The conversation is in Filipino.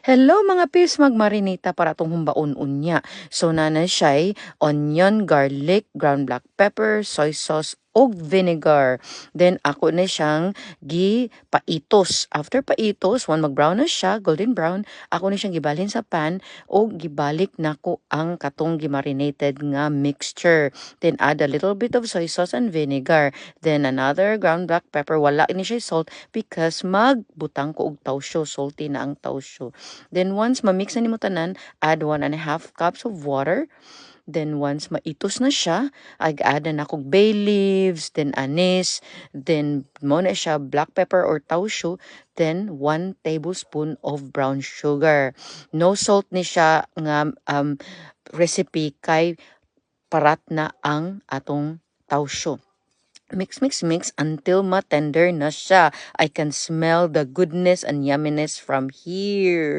Hello mga pis, magmarinita para itong humbaon unya. So na siya onion, garlic, ground black pepper, soy sauce, og vinegar. Then ako na siyang gi paitos. After paitos, one mag-brown na siya, golden brown, ako na siyang gibalhin sa pan og gibalik nako ang katong gimarinated nga mixture. Then add a little bit of soy sauce and vinegar. Then another ground black pepper, wala ni siya salt because magbutang ko og tawsyo, salty na ang tawsyo. Then once ma-mix na nimo tanan, add one and a half cups of water. Then once maitos na siya, ag-add na akong bay leaves, then anise, then mo na siya black pepper or taucho, then 1 tablespoon of brown sugar. No salt ni siya nga um, recipe kay parat na ang atong taucho. Mix, mix, mix until ma-tender na siya. I can smell the goodness and yumminess from here.